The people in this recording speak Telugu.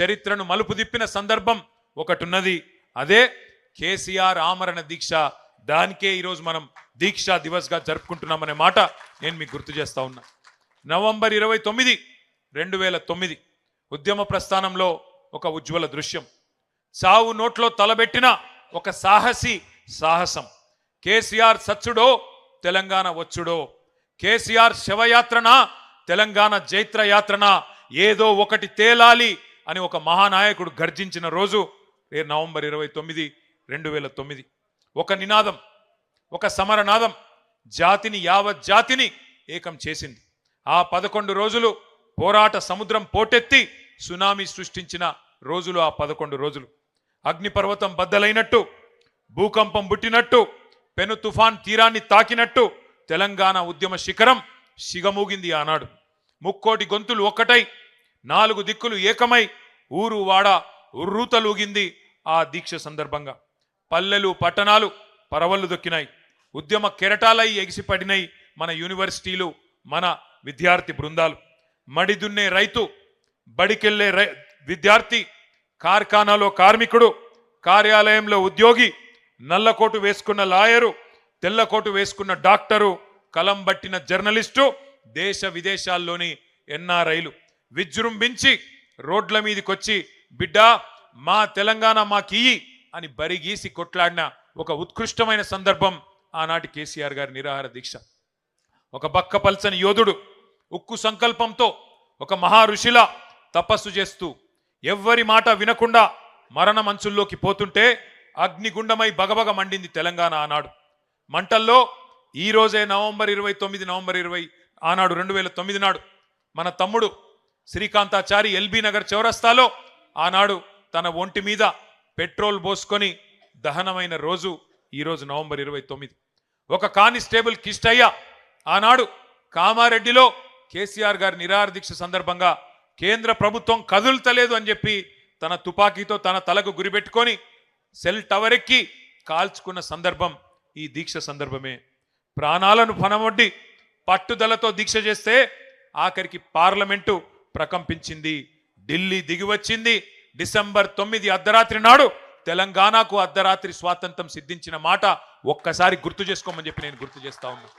చరిత్రను మలుపు తిప్పిన సందర్భం ఒకటున్నది. అదే కేసీఆర్ ఆమరణ దీక్ష. దానికే ఈరోజు మనం దీక్షా దివస్గా జరుపుకుంటున్నామనే మాట నేను మీకు గుర్తు చేస్తా ఉన్నా. నవంబర్ ఇరవై తొమ్మిది రెండు వేల తొమ్మిది ఉద్యమ ప్రస్థానంలో ఒక ఉజ్వల దృశ్యం. సావు నోట్లో తలబెట్టిన ఒక సాహసి సాహసం. కేసీఆర్ సచ్చుడో తెలంగాణ వచ్చుడో. కేసీఆర్ శవయాత్రన తెలంగాణ జైత్ర యాత్రన ఏదో ఒకటి తేలాలి అని ఒక మహానాయకుడు గర్జించిన రోజు నవంబర్ ఇరవై తొమ్మిది రెండు వేల తొమ్మిది. ఒక నినాదం ఒక సమరనాదం జాతిని యావత్ జాతిని ఏకం చేసింది. ఆ పదకొండు రోజులు పోరాట సముద్రం పోటెత్తి సునామీ సృష్టించిన రోజులు ఆ పదకొండు రోజులు. అగ్నిపర్వతం బద్దలైనట్టు భూకంపం పుట్టినట్టు పెను తుఫాన్ తీరాన్ని తాకినట్టు తెలంగాణ ఉద్యమ శిఖరం సిగమూగింది ఆనాడు. ముక్కోటి గొంతులు ఒక్కటై నాలుగు దిక్కులు ఏకమై ఊరు వాడ ఉర్రూతలూగింది ఆ దీక్ష సందర్భంగా. పల్లెలు పట్టణాలు పరవళ్ళు దొక్కినాయి. ఉద్యమ కెరటాలై ఎగిసిపడినాయి మన యూనివర్సిటీలు మన విద్యార్థి బృందాలు. మడిదున్నే రైతు బడికెళ్ళే రై విద్యార్థి కార్ఖానాలో కార్మికుడు కార్యాలయంలో ఉద్యోగి నల్లకోటు వేసుకున్న లాయరు తెల్లకోటు వేసుకున్న డాక్టరు కలం బట్టిన జర్నలిస్టు దేశ విదేశాల్లోని ఎన్ఆర్ఐలు విజృంభించి రోడ్ల మీదకొచ్చి బిడ్డా మా తెలంగాణ మాకియ్యి అని బరిగీసి కొట్లాడిన ఒక ఉత్కృష్టమైన సందర్భం ఆనాటి కేసీఆర్ గారి నిరాహార దీక్ష. ఒక బక్క పల్చని యోధుడు ఉక్కు సంకల్పంతో ఒక మహా ఋషిలా తపస్సు చేస్తూ ఎవ్వరి మాట వినకుండా మరణ మంచుల్లోకి పోతుంటే అగ్నిగుండమై బగబగ మండింది తెలంగాణ ఆనాడు. మంటల్లో ఈ రోజే నవంబర్ ఇరవై తొమ్మిది నవంబర్ ఇరవై ఆనాడు రెండు వేల తొమ్మిది నాడు మన తమ్ముడు శ్రీకాంతాచారి ఎల్బీ నగర్ చౌరస్తాలో ఆనాడు తన ఒంటి మీద పెట్రోల్ పోసుకొని దహనమైన రోజు ఈరోజు నవంబర్ ఇరవై తొమ్మిది. ఒక కానిస్టేబుల్ కిష్టయ్య ఆనాడు కామారెడ్డిలో కేసీఆర్ గారి నిరాహార దీక్ష సందర్భంగా కేంద్ర ప్రభుత్వం కదులుతలేదు అని చెప్పి తన తుపాకీతో తన తలకు గురిపెట్టుకొని సెల్ టవర్ ఎక్కి కాల్చుకున్న సందర్భం ఈ దీక్ష సందర్భమే. ప్రాణాలను పనమొడ్డి పట్టుదలతో దీక్ష చేస్తే ఆఖరికి పార్లమెంటు ప్రకంపించింది. ఢిల్లీ దిగివచ్చింది. డిసెంబర్ తొమ్మిది అర్ధరాత్రి నాడు తెలంగాణకు అర్ధరాత్రి స్వాతంత్రం సిద్ధించిన మాట ఒక్కసారి గుర్తు చేసుకోమని చెప్పి నేను గుర్తు చేస్తా ఉన్నా.